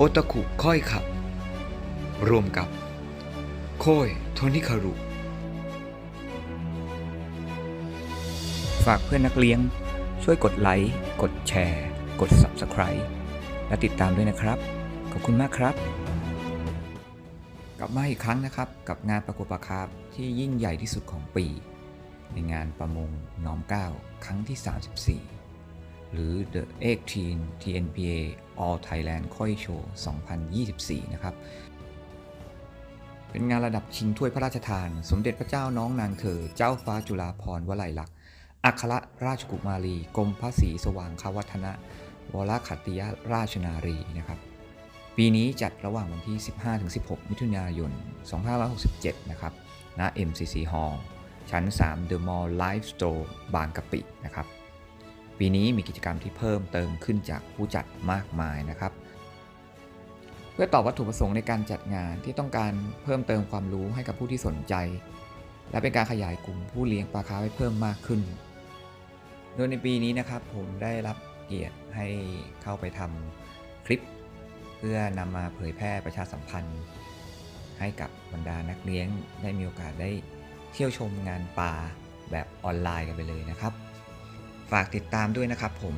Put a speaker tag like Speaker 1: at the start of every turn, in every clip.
Speaker 1: โอตาคุค่อยขับ รวมกับ โคยโทนิคารุ ฝากเพื่อนนักเลี้ยง ช่วยกดไลค์ กดแชร์ กด Subscribe และติดตามด้วยนะครับ ขอบคุณมากครับ กลับมาอีกครั้งนะครับ กับงานประกวดปลาคาร์ฟที่ยิ่งใหญ่ที่สุดของปี ในงานประมงน้อมเก้าครั้งที่ 34 หรือ The 18 TNPA All Thailand Koi Show 2024 นะครับ เป็นงานระดับชิงถ้วยพระราชทาน สมเด็จพระเจ้าน้องนางเธอ เจ้าฟ้าจุฬาภรณ์วลัยลักษณ์ อัครราชกุมารี กรมพระศรีสว่างคาวัฒนะ วรขัตติยราชนารีนะครับ ปีนี้จัดระหว่างวันที่ 15-16 มิถุนายน 2567 นะครับ ณ MCC Hall ชั้น 3 The Mall Live Store บางกะปินะครับ ปีนี้มีกิจกรรมที่เพิ่มเติมขึ้นจากผู้จัดมากมายนะครับ เพื่อตอบวัตถุประสงค์ในการจัดงานที่ต้องการเพิ่มเติมความรู้ให้กับผู้ที่สนใจ และเป็นการขยายกลุ่มผู้เลี้ยงปลาคาร์ฟให้เพิ่มมากขึ้น โดยในปีนี้นะครับผมได้รับเกียรติให้เข้าไปทำคลิป เพื่อนำมาเผยแพร่ประชาสัมพันธ์ ให้กับบรรดานักเลี้ยงได้มีโอกาสได้เที่ยวชมงานปลาแบบออนไลน์กันไปเลยนะครับ ฝากติดตามด้วยนะครับผม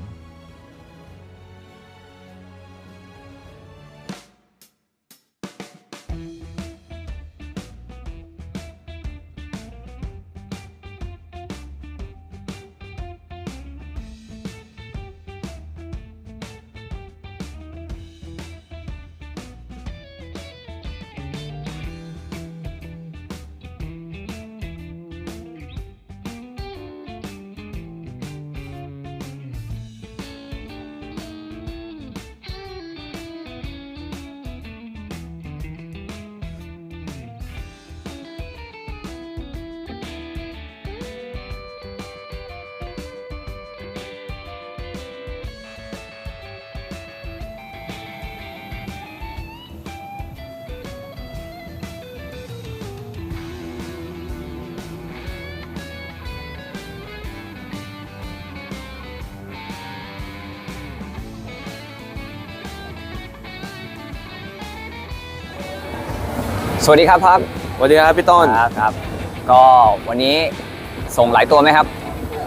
Speaker 2: สวัสดีครับพับ
Speaker 3: สวัสดีครับพี่ต้น
Speaker 2: ครับครับ ก็วันนี้ส่งหลายตัวไหมครับ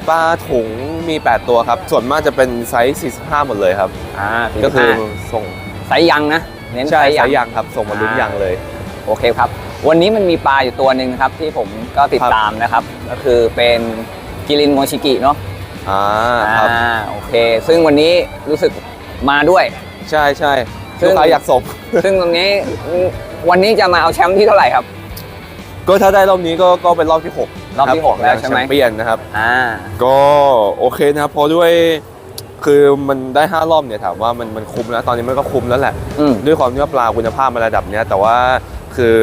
Speaker 3: ปลาถุงมี 8 ตัวครับ ส่วนมากจะเป็นไซส์ 45 หมดเลยครับ
Speaker 2: อ่า
Speaker 3: ก็คือ
Speaker 2: 45
Speaker 3: ส่ง
Speaker 2: ไซส์ยังนะ เน้นไซ
Speaker 3: ใช่
Speaker 2: ส์
Speaker 3: ไซ
Speaker 2: ยัง
Speaker 3: ส์ยังครับ ส่งมาลุ้น
Speaker 2: อ่า
Speaker 3: ยังเลย
Speaker 2: โอเคครับ วันนี้มันมีปลาอยู่ตัวหนึ่งครับที่ผมก็ติด
Speaker 3: ครับ
Speaker 2: ตามนะครับ ก็คือเป็นกิรินโมชิกิเนาะ
Speaker 3: อ่าครับ
Speaker 2: อ่าโอเค ซึ่งวันนี้รู้สึกมาด้วย
Speaker 3: ใช่ใช่
Speaker 2: ซึ่ง
Speaker 3: ลูกค้าอยากส่ง
Speaker 2: ซึ่งตรงนี้ วันนี้จะมาเอาแชมป์ที่เท่าไหร่ครับ
Speaker 3: ก็ถ้าได้รอบนี้ก็ก็เป็นรอบที่6
Speaker 2: รอบที่หกแล้วใช่ไหม
Speaker 3: แชมเปี้ยนนะครับ
Speaker 2: อ่า
Speaker 3: ก็โอเคนะครับเพราะด้วยคือมันได้ 5 รอบเนี่ยถามว่ามันมันคุ้มแล้วตอนนี้มันก็คุ้มแล้วแหละ
Speaker 2: อืม
Speaker 3: ด้วยความที่ว่าปลาคุณภาพมาระดับเนี้ยแต่ว่าคือ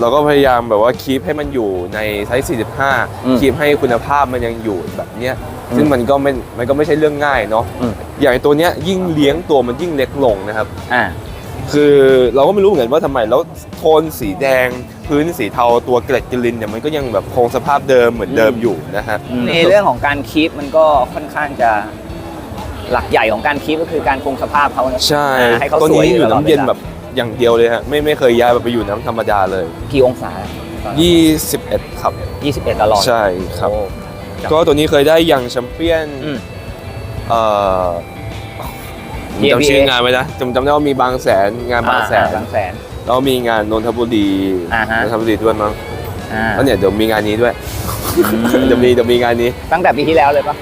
Speaker 3: เราก็พยายามแบบว่าคีปให้มันอยู่ในไซส์
Speaker 2: อืม
Speaker 3: 45 คีปให้คุณภาพมันยังอยู่แบบเนี้ย
Speaker 2: อืม
Speaker 3: ซึ่งมันก็ไม่มันก็ไม่ใช่เรื่องง่ายเนาะ
Speaker 2: อืม
Speaker 3: อย่างไอ้ตัวเนี้ยยิ่งเลี้ยงตัวมันยิ่งเล็กลงนะครับ
Speaker 2: อ่า
Speaker 3: คือเราก็ไม่รู้เหมือนกันว่าทำไมแล้วโทนสีแดง พื้นสีเทาตัวเกล็ดกลินเนี่ยมันก็ยังแบบคงสภาพเดิมเหมือนเดิมอยู่นะฮะ
Speaker 2: ในเรื่องของการคีปมันก็ค่อนข้างจะหลักใหญ่ของการคีปก็คือการคงสภาพเขานะ
Speaker 3: ใช่
Speaker 2: อ่าให้เขา
Speaker 3: ตัว
Speaker 2: สวย
Speaker 3: นี้อยู่
Speaker 2: ตลอด
Speaker 3: น้ำเย็น
Speaker 2: วลา
Speaker 3: แบบอย่างเดียวเลยฮะไม่ไม่เคยย้ายแบบไปอยู่น้ำธรรมดาเลย
Speaker 2: กี่องศา
Speaker 3: 21 ครับ
Speaker 2: 21 ตลอด
Speaker 3: ใช่ครับ
Speaker 2: โอ้
Speaker 3: ก็ตัวนี้เคยได้ยังแชมเปี้ยน
Speaker 2: อืม
Speaker 3: เอ่อ ผมจำชื่องานไว้นะจำจำได้ว่ามีบางแสนงานบางแสน
Speaker 2: บางแสน
Speaker 3: แล้วมีงานนนทบุรี
Speaker 2: อ่าฮะ
Speaker 3: นนทบุรีด้วยมั้ง
Speaker 2: อ่า
Speaker 3: แล้วเนี่ยเดี๋ยวมีงานนี้ด้วย
Speaker 2: อืม
Speaker 3: เดี๋ยวมีเดี๋ยวมีงานนี้
Speaker 2: ตั้งแต่ปีที่แล้วเลยปะ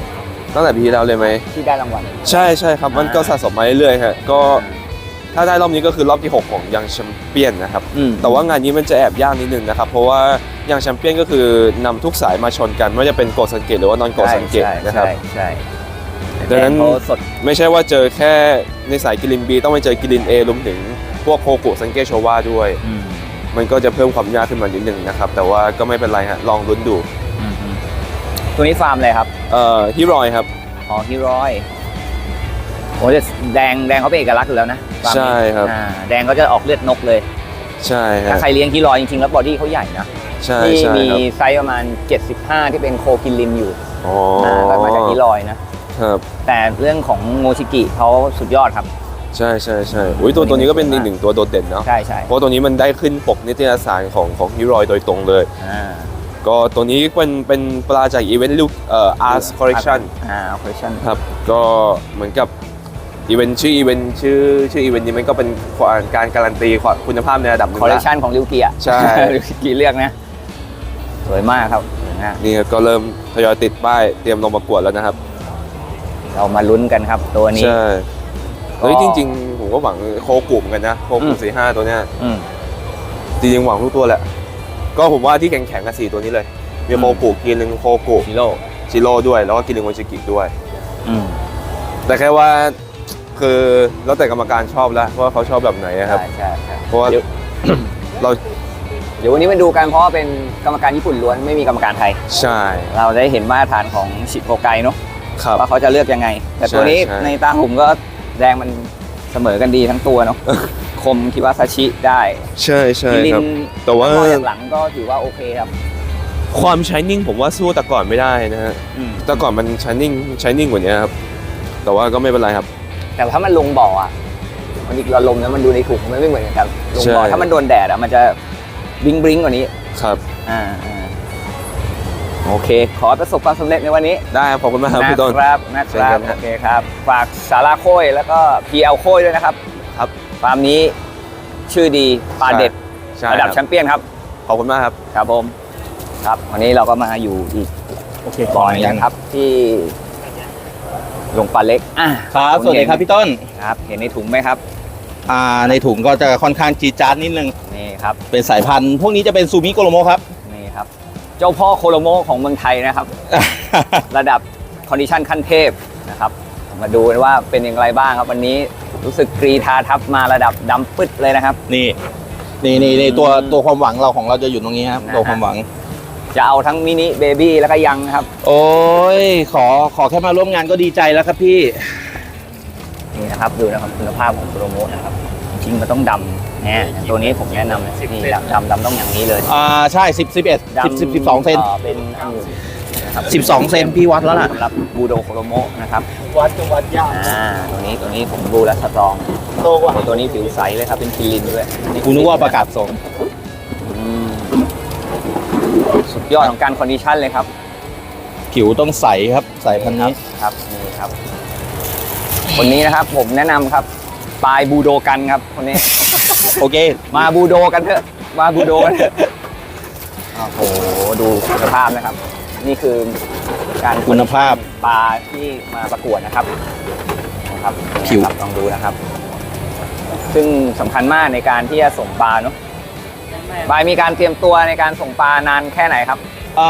Speaker 3: ตั้งแต่ปีที่แล้วเลยไหม
Speaker 2: ที่ได้รางวัล
Speaker 3: ใช่ใช่ครับมันก็สะสมมาเรื่อยๆฮะก็ถ้าได้รอบนี้ก็คือรอบที่ 6 ของยังแชมเปี้ยนนะครับ
Speaker 2: อืม
Speaker 3: แต่ว่างานนี้มันจะแอบยากนิดนึงนะครับ เพราะว่ายังแชมเปี้ยนก็คือนำทุกสายมาชนกัน ไม่ว่าจะเป็นโกดสังเกตหรือว่านอนโกดสังเกต
Speaker 2: ใช่
Speaker 3: นะครับ
Speaker 2: ใช่ใช่
Speaker 3: ดังนั้น
Speaker 2: เขาสด
Speaker 3: ไม่ใช่ว่าเจอแค่ในสายกิลิน B ต้องไปเจอกิลิน A รวมถึงพวกโคกุสังเกตโชวาด้วย
Speaker 2: อืม
Speaker 3: มันก็จะเพิ่มความยากขึ้นมานิดนึงนะครับ แต่ว่าก็ไม่เป็นไรฮะลองลุ้นดู
Speaker 2: อืมอืมตัวนี้ฟาร์มอะไรครับ
Speaker 3: เอ่อฮิรอยครับ
Speaker 2: อ๋อฮิรอยโอ้ยแดงแดงเขาเป็นเอกลักษณ์อยู่แล้วนะฟาร์มนี้
Speaker 3: ใช่ครับ
Speaker 2: อ่าแดงก็จะออกเลือดนกเลย
Speaker 3: ใช่
Speaker 2: ถ้า
Speaker 3: ฮะ
Speaker 2: ใครเลี้ยงฮิรอยจริงๆแล้วบอดี้เขาใหญ่นะ
Speaker 3: ใช่
Speaker 2: ที่
Speaker 3: ใช่
Speaker 2: มี
Speaker 3: ครับ
Speaker 2: ไซส์ประมาณ 75 ที่เป็นโคกินลินอยู่
Speaker 3: อ๋อ
Speaker 2: อ่าก็มาจากฮิรอยนะ
Speaker 3: ครับ
Speaker 2: แต่เรื่องของโมชิกิเขาสุดยอดครับ
Speaker 3: ใช่ใช่ใช่อุ้ยตัวตัวนี้ก็เป็นอีกหนึ่งตัวโดดเด่นเนาะ
Speaker 2: ใช่ใช่
Speaker 3: เพราะตัวนี้มันได้ขึ้นปกนิตยสารของของฮิรอยโดยตรงเลย
Speaker 2: อ่า
Speaker 3: ก็ตัวนี้เป็นเป็นปลาจากอีเวนต์ลูกเอ่อ Art Collection
Speaker 2: อ่าคอลเลคชั่น
Speaker 3: ครับก็เหมือนกับอีเวนต์ชื่ออีเวนต์ชื่อชื่ออีเวนต์นี้มันก็เป็นการการันตีคุณภาพในระดับหนึ่ง
Speaker 2: คอลเล
Speaker 3: ละ
Speaker 2: คชันของลิวเกีย
Speaker 3: ใช่
Speaker 2: ลิวเกียเลือกนะสวยมากครับสวยมาก
Speaker 3: นี่ก็เริ่มทยอยติดป้ายเตรียมลงประกวดแล้วนะครับ
Speaker 2: เรามาลุ้นกันครับ ตัวนี้
Speaker 3: ใช่เฮ้ย
Speaker 2: ก็
Speaker 3: จริง ๆ ผมก็หวังโคกุเหมือนกันนะโค
Speaker 2: อื
Speaker 3: กุ
Speaker 2: ม
Speaker 3: สี่ห้าตัวเนี้ย
Speaker 2: อืม
Speaker 3: จริงๆหวังทุกตัวแหละ ก็ผมว่าที่แข็งๆกับสี่ตัวนี้เลย มี
Speaker 2: อืม
Speaker 3: โคกุกินหนึ่งโคกุ
Speaker 2: ชิโร่
Speaker 3: ชิโร่ด้วย แล้วก็กินหนึ่งโอชิกิด้วย
Speaker 2: อืม
Speaker 3: แต่แค่ว่าคือแล้วแต่กรรมการชอบแล้วว่าเขาชอบแบบไหนอะครับ
Speaker 2: ใช่ใช่ใช่
Speaker 3: เพราะว่า
Speaker 2: เดี๋ยว
Speaker 3: เรา
Speaker 2: เดี๋ยววันนี้มาดูกันเพราะว่าเป็นกรรมการญี่ปุ่นล้วนไม่มีกรรมการไทย
Speaker 3: ใช่
Speaker 2: เราได้เห็นมาตรฐานของชิโกไกเนาะ
Speaker 3: ครับ
Speaker 2: ว่าเขาจะเลือกยังไง แต่ตัวนี้
Speaker 3: ใช่ใช่
Speaker 2: ในตาผมก็แดงมันเสมอกันดีทั้งตัวเนาะคมคิวาซาชิได้
Speaker 3: ใช่ใช่
Speaker 2: ลิ
Speaker 3: ครับ
Speaker 2: น
Speaker 3: แต่ว่า
Speaker 2: มองจากหลังก็ถือว่าโอเคครับ
Speaker 3: ความชายนิ่งผมว่าสู้แต่ก่อนไม่ได้นะฮะ
Speaker 2: อืม
Speaker 3: แต่ก่อนมันชายนิ่งชายนิ่งกว่านี้ครับ แต่ว่าก็ไม่เป็นไรครับ
Speaker 2: แต่ถ้ามันลงบ่ออะมันอีกระลมแล้วมันดูในถุงมันไม่เหมือนกันครับลงบ่อ
Speaker 3: ใช่
Speaker 2: ถ้ามันโดนแดดอะมันจะบลิงบลิงกว่านี้
Speaker 3: ครับ
Speaker 2: อ่าอ่า โอเค ขอให้ประสบความสำเร็จในวันนี้
Speaker 3: ได้ครับขอบคุณมากครับพี่ต้น
Speaker 2: นะครับนะค
Speaker 3: เช่น
Speaker 2: รั
Speaker 3: กับนฮะ
Speaker 2: โอเคครับ ฝากสาราโค้ยแล้วก็พีเอลโค้ยด้วยนะครับ
Speaker 3: ครับ
Speaker 2: ฟาร์มนี้ชื่อดีปลาเด็ด
Speaker 3: ใช่
Speaker 2: ระดับ
Speaker 3: ค
Speaker 2: แช
Speaker 3: รับ
Speaker 2: มเปี้ยนครับ
Speaker 3: ขอบคุณมากครับ
Speaker 2: ครับผมครับวันนี้เราก็มาอยู่อีก
Speaker 4: โอเค
Speaker 2: บ่อหนึงนะครับที่ลงปลาเล็กอะ
Speaker 4: ครับสวัสดีครับพี่ต้น
Speaker 2: ครับ เห็นในถุงไหมครับ
Speaker 4: อ่าในถุงก็จะค่อนข้างจีดจาร์ดนิดนึง
Speaker 2: นี่ครับ
Speaker 4: เป็นสายพันธุ์ พวกนี้จะเป็นซูมิโกโรโมครับ
Speaker 2: นี่ครับ เจ้าพ่อโคโลโมของเมืองไทยนะครับ ระดับคอนดิชันขั้นเทพนะครับ มาดูกันว่าเป็นอย่างไรบ้างครับวันนี้รู้สึกกรีธาทับมาระดับดำปึ๊ดเลยนะครับ
Speaker 4: นี่นี่นี่นี่ตัว
Speaker 2: อืม
Speaker 4: ตัวความหวังเราของเราจะอยู่ตรงนี้ครับ
Speaker 2: นะฮะ
Speaker 4: ตัวความหวัง
Speaker 2: จะเอาทั้งมินิเบบี้แล้วก็ยังครับ
Speaker 4: โอ้ยขอขอแค่มาร่วมงานก็ดีใจแล้วครับพี่
Speaker 2: นี่นะครับดูนะครับคุณภาพของโคโลโมนะครับ จริงมันต้องดำ เนี่ยตัวนี้ผมแนะนำเลยนี่ดำดำดำต้องอย่างนี้เลย
Speaker 4: อ่าใช่สิบสิบเอ็ดสิบสิบสิบสองเซน
Speaker 2: เป็นองุ่นนะครับ
Speaker 4: สิบสองเซนพี่วัดแล้วล่ะ
Speaker 2: สำหรับบูโดโคโลโมนะครับ
Speaker 4: วัดจะวัดยาก
Speaker 2: อ่าตัวนี้ตัวนี้ผมดูแล้วสตรอง
Speaker 4: โตกว่า
Speaker 2: ตัวนี้ผิวใสเลยครับเป็นคิรินด้วย
Speaker 4: กูนึกว่าประกาศส่ง
Speaker 2: อืมสุดยอดของการคอนดิชันเลยครับ
Speaker 4: ผิวต้องใสครับใสพันธุ์นี้
Speaker 2: ครับนี่ครับคนนี้นะครับผมแนะนำครับปลายบูโดกันครับคนนี้
Speaker 4: โอเค
Speaker 2: มาบูโดกันเถอะ มาบูโดกันเถอะโอ้โห ดูคุณภาพนะครับ นี่คือการ
Speaker 4: คุณภาพ
Speaker 2: ปลาที่มาประกวดนะครับนะครับ
Speaker 4: ผิว
Speaker 2: นะครับลองดูนะครับ ซึ่งสำคัญมากในการที่จะส่งปลาเนาะบายมีการเตรียมตัวในการส่งปลานานแค่ไหนครับ
Speaker 4: เอ่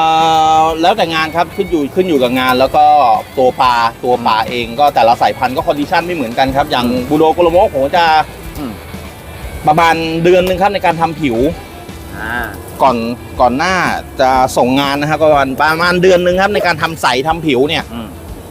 Speaker 4: อแล้วแต่งานครับขึ้นอยู่ขึ้นอยู่กับงาน แล้วก็ตัวปลาตัวปลาเองก็แต่ละสายพันธุ์ก็คอนดิชันไม่เหมือนกันครับ อย่างบูโดโกโลโมผมจะ
Speaker 2: อืม
Speaker 4: ประมาณเดือนหนึ่งครับในการทำผิว
Speaker 2: อ่า
Speaker 4: ก่อนก่อนหน้าจะส่งงานนะครับก็ประมาณประมาณเดือนหนึ่งครับในการทำใสทำผิวเนี่ย
Speaker 2: อืม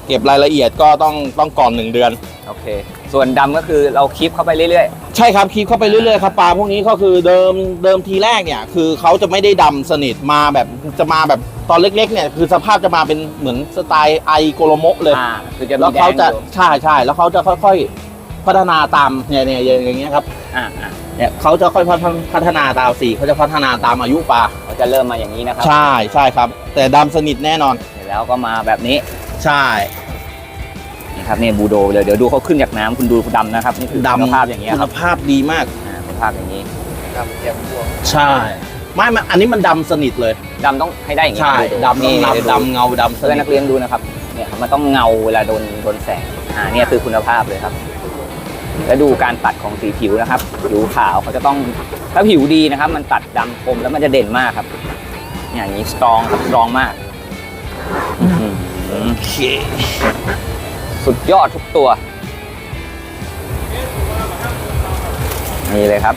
Speaker 4: เก็บรายละเอียดก็ต้องต้องก่อนหนึ่งเดือน
Speaker 2: โอเค ส่วนดำก็คือเราคลิปเข้าไปเรื่อย
Speaker 4: ใช่ครับคีบเข้าไปเรื่อยๆครับปลาพวกนี้ก็คือเดิมเดิมทีแรกเนี่ย คือเขาจะไม่ได้ดำสนิทมาแบบจะมาแบบตอนเล็กๆเนี่ยคือสภาพจะมาเป็นเหมือนสไตล์ไอโกโลโมเลย
Speaker 2: ๆอ่าคือจะมี
Speaker 4: แล้ว
Speaker 2: แด
Speaker 4: เขา
Speaker 2: ง
Speaker 4: จะ
Speaker 2: อยู่
Speaker 4: ใช่ใช่แล้วเขาจะค่อยๆ พัฒนาตามเนี่ยเนี่ยอย่างเงี้ยครับ
Speaker 2: อ่าอ่า
Speaker 4: เนี่ยเขาจะค่อยพัฒนาตามสีเขาจะพัฒนาตามอายุปลา
Speaker 2: เขาจะเริ่มมาอย่างนี้นะครับ
Speaker 4: ใช่ใช่ครับ แต่ดำสนิทแน่นอน
Speaker 2: เสร็จแล้วก็มาแบบนี้
Speaker 4: ใช่
Speaker 2: นี่ครับนี่บูโดเลยเดี๋ยวดูเขาขึ้นจากน้ำคุณดูดำนะครับนี่คือ
Speaker 4: ดำ
Speaker 2: คุณภาพอย่างนี้ย
Speaker 4: คุ
Speaker 2: ครับ
Speaker 4: ณภาพดีมาก
Speaker 2: อ่าคุณภาพอย่างนี้
Speaker 4: ใช่ไม่ไม่อันนี้มันดำสนิทเลย
Speaker 2: ดำต้องให้ได้อย่างนี้
Speaker 4: ใช่
Speaker 2: ดู
Speaker 4: ดำ
Speaker 2: นี่
Speaker 4: ต้อง
Speaker 2: เดี๋ยว
Speaker 4: ดำดำเงาดำส
Speaker 2: เพื่อน
Speaker 4: นิ
Speaker 2: นั
Speaker 4: ท
Speaker 2: กเรียนดูนะครับเนี่ยมันต้องเงาเวลาโดนโดนแสงอ่าเนี่ยคือคุณภาพเลยครับ แล้วดูการตัดของสีผิวนะครับ ผิวขาวเขาจะต้องถ้าผิวดีนะครับ มันตัดดำคมแล้วมันจะเด่นมากครับเนี่ยอย่างนี้สตรองครับสตรองมากอื้อหือ
Speaker 4: โอเค
Speaker 2: สุดยอดทุกตัว นี่เลยครับ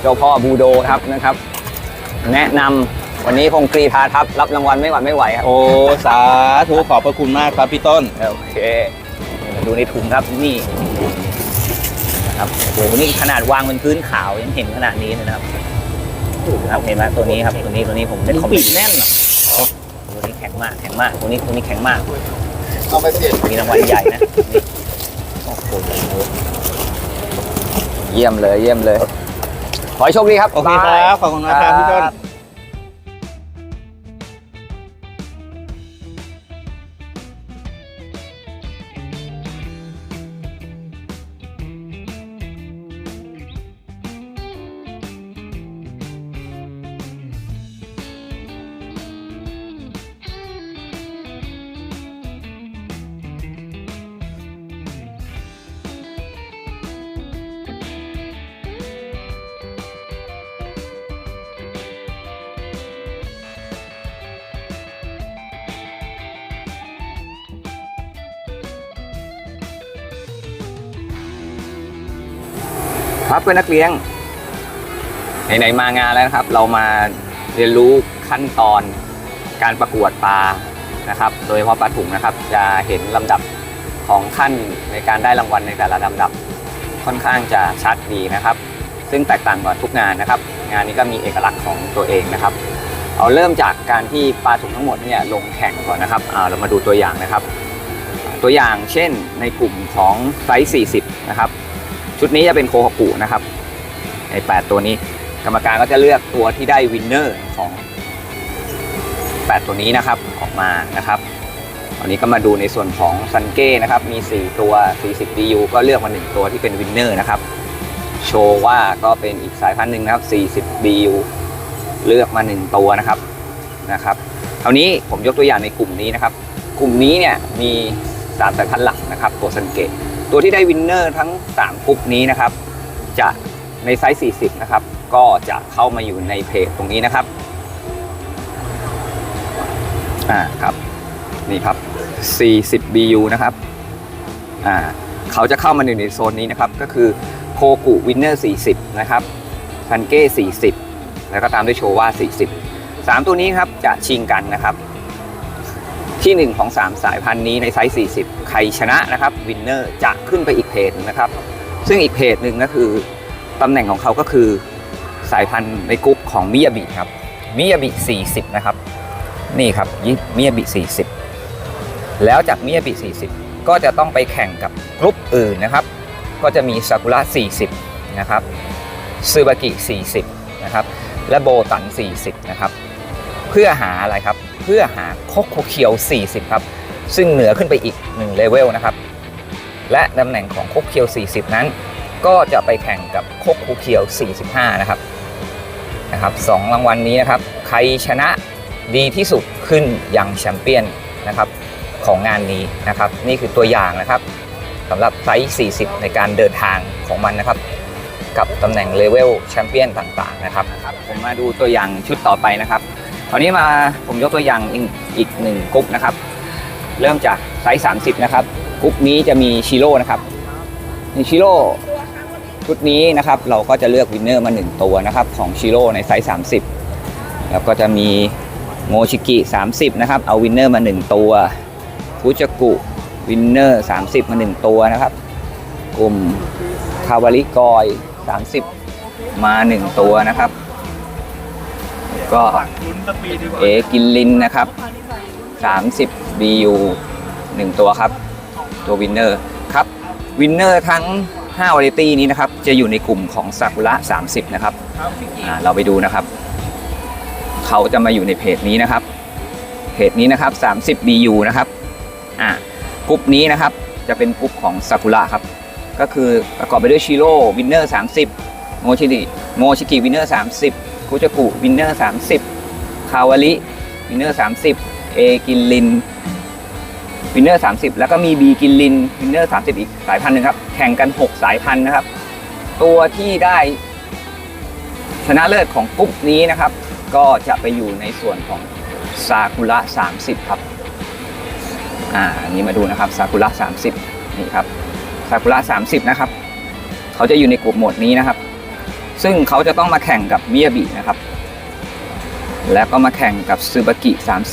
Speaker 2: เจ้าพ่อบูโดครับนะครับ แนะนำวันนี้คงกรีธาทัพรับรางวัลไม่หวั่นไม่ไหวครับ
Speaker 4: โอ้ สาธุขอบพระคุณมากครับพี่ต้น
Speaker 2: โอเคมาดูในถุงครับนี่ นะครับโอ้โหนี่ขนาดวางบนพื้นขาวยังเห็นขนาดนี้เลยนะครับครับเห็นไหมตัวนี้ครับตัวนี้ตัวนี้ผมได้คอมเม
Speaker 4: ปิ
Speaker 2: น
Speaker 4: ด
Speaker 2: ต์
Speaker 4: แน่นอะ
Speaker 2: ตัวนี้แข็งมากแข็งมากตัวนี้ตัวนี้แข็งมาก
Speaker 4: เอาไปเสีย
Speaker 2: มีรางวัลใหญ่นะนี่โอ้โหเยี่ยมเลยเยี่ยมเลย ขอให้โชคดีครับ
Speaker 4: โอเคครับขอบคุณนะครับพี่ต้น
Speaker 2: ครับเพื่อนนักเลี้ยงไหนๆมางานแล้วนะครับ เรามาเรียนรู้ขั้นตอนการประกวดปลานะครับ โดยเฉพาะปลาถุงนะครับ จะเห็นลำดับของขั้นในการได้รางวัลในแต่ละลำดับค่อนข้างจะชัดดีนะครับ ซึ่งแตกต่างกว่าทุกงานนะครับ งานนี้ก็มีเอกลักษณ์ของตัวเองนะครับ เอาเริ่มจากการที่ปลาถุงทั้งหมดเนี่ยลงแข่งก่อนนะครับอ่าเรามาดูตัวอย่างนะครับ ตัวอย่างเช่นในกลุ่มของไซส์40 นะครับ ชุดนี้จะเป็นโคฮากุนะครับไอ้8ตัวนี้ กรรมการก็จะเลือกตัวที่ได้วินเนอร์ของ 8 ตัวนี้นะครับออกมานะครับตอนนี้ก็มาดูในส่วนของซันเก้นะครับ มี 4 ตัว 40 DU ก็เลือกมา 1 ตัวที่เป็นวินเนอร์นะครับ โชว่าก็เป็นอีกสายพันธุ์หนึ่งนะครับ 40 DU เลือกมา 1 ตัวนะครับนะครับคราวนี้ผมยกตัวอย่างในกลุ่มนี้นะครับ กลุ่มนี้เนี่ยมีสามสายพันธุ์หลักนะครับ ตัวซันเกต ตัวที่ได้วินเนอร์ทั้ง3กลุ่มนี้นะครับ จะในไซส์ 40 นะครับ ก็จะเข้ามาอยู่ในเพจตรงนี้นะครับ อ่าครับ นี่ครับ 40 BU นะครับ อ่าเขาจะเข้ามาอยู่ในโซนนี้นะครับ ก็คือโคกุวินเนอร์40 นะครับซันเก้40 แล้วก็ตามด้วยโชว่า40 3 ตัวนี้ครับจะชิงกันนะครับ ที่ 1 ของ 3 สายพันธุ์นี้ในไซส์ 40 ใครชนะนะครับวินเนอร์จะขึ้นไปอีกเพจหนึงนะครับ ซึ่งอีกเพจหนึ่งก็คือตำแหน่งของเขาก็คือสายพันธุ์ในกรุ๊ปของมิยาบิครับมิยาบิ40 นะครับ นี่ครับมิยาบิ40 แล้วจากมิยาบิ40 ก็จะต้องไปแข่งกับกรุ๊ปอื่นนะครับ ก็จะมีซากุระ40 นะครับซูบากิ40 นะครับ และโบตัน40 นะครับ เพื่อหาอะไรครับ เพื่อหาโคโคเคียว 40 ครับ ซึ่งเหนือขึ้นไปอีก1เลเวลนะครับ และตำแหน่งของโคโคเคียว 40 นั้น ก็จะไปแข่งกับโคโคเคียว 45 นะครับนะครับสองรางวัลนี้นะครับ ใครชนะดีที่สุดขึ้นยังแชมเปี้ยนนะครับของงานนี้นะครับ นี่คือตัวอย่างนะครับสำหรับไซส์ 40 ในการเดินทางของมันนะครับ กับตำแหน่งเลเวลแชมเปี้ยนต่างๆนะครับ ผมมาดูตัวอย่างชุดต่อไปนะครับ คราวนี้มาผมยกตัวอย่างอีกหนึ่งกรุ๊ปนะครับ เริ่มจากไซส์30 นะครับกรุ๊ปนี้จะมีชิโร่นะครับในชิโร่ชุดนี้นะครับเราก็จะเลือกวินเนอร์มา 1 ตัวนะครับของชิโร่ในไซส์30 แล้วก็จะมีโมชิกิ 30 นะครับ เอาวินเนอร์มา 1 ตัวฟูจกุวินเนอร์ 30 มา 1 ตัวนะครับ กลุ่มคาวาริกอย 30 มา 1 ตัวนะครับ ก็เอกินลินนะครับ30 BU 1 ตัวครับ ตัววินเนอร์ครับวินเนอร์ทั้ง5วาไรตี้นี้นะครับ จะอยู่ในกลุ่มของซากุระ30 นะครับอ่าเราไปดูนะครับ เขาจะมาอยู่ในเพจนี้นะครับ เพจนี้นะครับ 30 BU นะครับอ่ากลุ่มนี้นะครับจะเป็นกลุ่มของซากุระครับ ก็คือประกอบไปด้วยชิโร่วินเนอร์30 โมชิกิโมชิกิวินเนอร์30 คุจากุวินเนอร์30คาวาริวินเนอร์30เอกินลินวินเนอร์30แล้วก็มีบีกินลินวินเนอร์30อีกสายพันธุ์หนึ่งครับแข่งกัน6สายพันธุ์นะครับ ตัวที่ได้ชนะเลิศของกลุ่มนี้นะครับ ก็จะไปอยู่ในส่วนของซากุระ30 ครับ อ่านนี้มาดูนะครับซากุระ30 นี่ครับซากุระ30 นะครับ เขาจะอยู่ในกลุ่มหมวดนี้นะครับ ซึ่งเขาจะต้องมาแข่งกับมิยาบินะครับ แล้วก็มาแข่งกับซูบากิ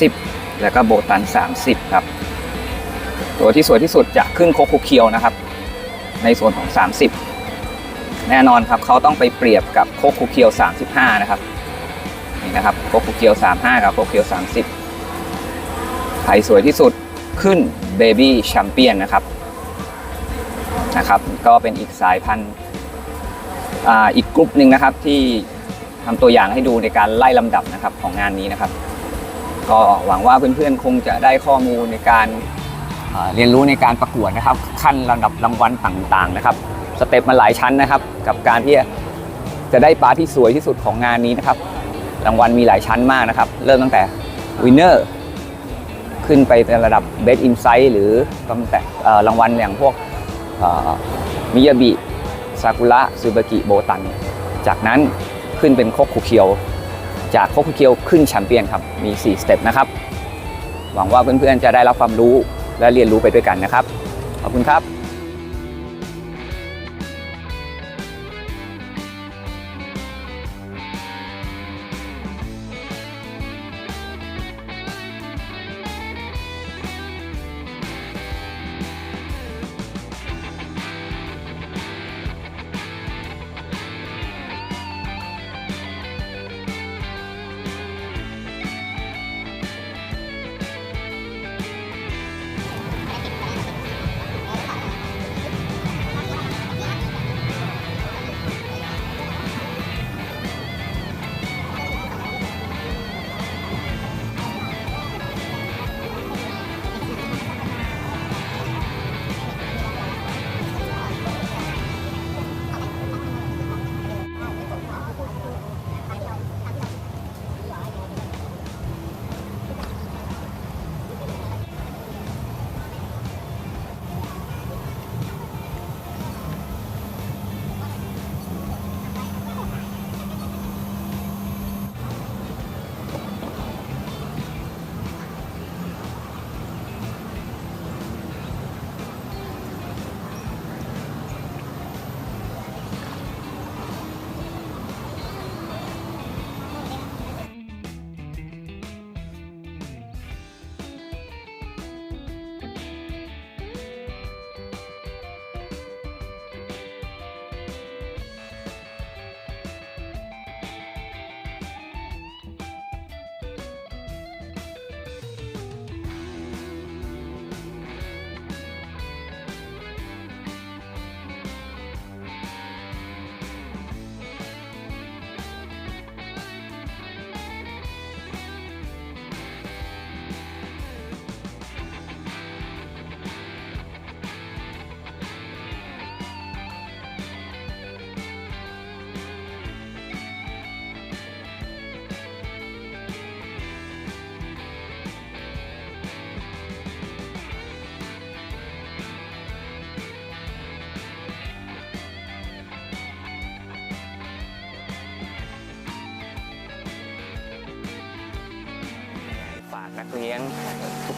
Speaker 2: 30 แล้วก็โบตัน 30 ครับ ตัวที่สวยที่สุดจะขึ้นโคคุเคียวนะครับ ในส่วนของ 30 แน่นอนครับเขาต้องไปเปรียบกับโคคุเคียว 35 นะครับนี่นะครับโคคุเคียว 35 กับโคคุเคียว 30 ใครสวยที่สุดขึ้นเบบี้แชมเปี้ยนนะครับนะครับ ก็เป็นอีกสายพันธุ์ อีกกลุ่มหนึ่งนะครับที่ทำตัวอย่างให้ดูในการไล่ลำดับนะครับของงานนี้นะครับ ก็หวังว่าเพื่อนๆคงจะได้ข้อมูลในการเรียนรู้ในการประกวดนะครับ ขั้นลำดับรางวัลต่างๆนะครับสเต็ปมาหลายชั้นนะครับ กับการที่จะได้ปลาที่สวยที่สุดของงานนี้นะครับ รางวัลมีหลายชั้นมากนะครับ เริ่มตั้งแต่วินเนอร์ขึ้นไปเป็นระดับ Best Insight หรือตั้งแต่รางวัลอย่างพวกมิยาบิ ซากุระซูบากิโบตัน จากนั้นขึ้นเป็นโคคุเคียว จากโคคุเคียวขึ้นแชมเปี้ยนครับ มี 4 สเต็ปนะครับ หวังว่าเพื่อนๆจะได้รับความรู้และเรียนรู้ไปด้วยกันนะครับ ขอบคุณครับ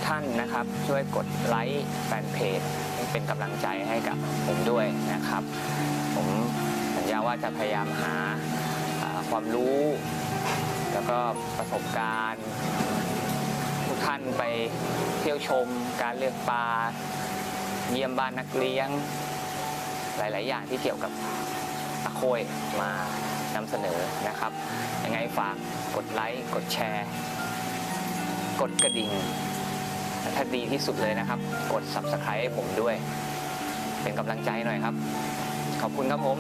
Speaker 2: ท่านนะครับ ช่วยกดไลค์แฟนเพจเป็นกำลังใจให้กับผมด้วยนะครับ ผมสัญญาว่าจะพยายามหาอ่าความรู้ แล้วก็ประสบการณ์ ทุกท่านไปเที่ยวชม การเลือกปลาเยี่ยมบ้านนักเลี้ยง หลาย ๆ อย่างที่เกี่ยวกับตะโคยมานำเสนอนะครับ ยังไงฝากกดไลค์ กดแชร์ กดกระดิ่ง ถ้าดีที่สุดเลยนะครับ กด subscribe ให้ผมด้วย เป็นกำลังใจหน่อยครับ ขอบคุณครับผม